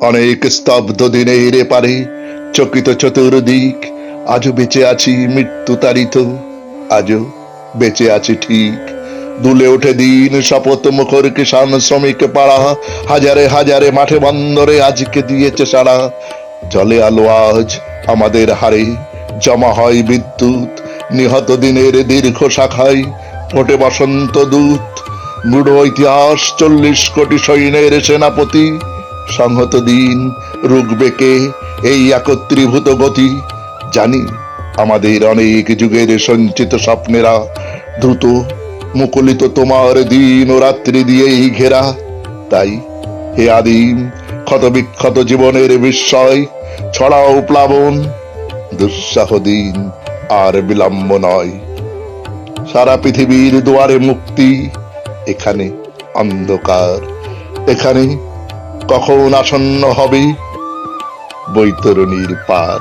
অনেক স্তব্ধ দিনে দিনের পারে, চকিত চতুর্দিক, আজও বেঁচে আছি মৃত্যু তারিত। আজও বেঁচে আছি ঠিক। দুলে ওঠে দিন শপথ মুখর কিষান শ্রমিক পাড়া, হাজারে হাজারে মাঠে বন্দরে আজকে দিয়েছে সারা জলে আলো আজ আমাদের হারে, জমা হয় বিদ্যুৎ, নিহত দিনের দীর্ঘ শাখায় ফোটে বসন্ত দূত। মূঢ় ইতিহাস চল্লিশ কোটি সৈন্যের সেনাপতি। সংহত দিন রুখবে কে এই একত্রীভূত গতি? জানি আমাদের অনেক যুগের সঞ্চিত স্বপ্নেরা দ্রুত মুকুলিত তোমার দিন ও রাত্রি দিয়েই ঘেরা। তাই হে আদিম ক্ষত বিক্ষত জীবনের বিস্ময়, ছড়াও প্লাবন। দুঃসাহ দিন আর বিলম্ব নয়। সারা পৃথিবীর দুয়ারে মুক্তি, এখানে অন্ধকার, এখানে কখন আসন্ন হবে? বৈতরণীর পার।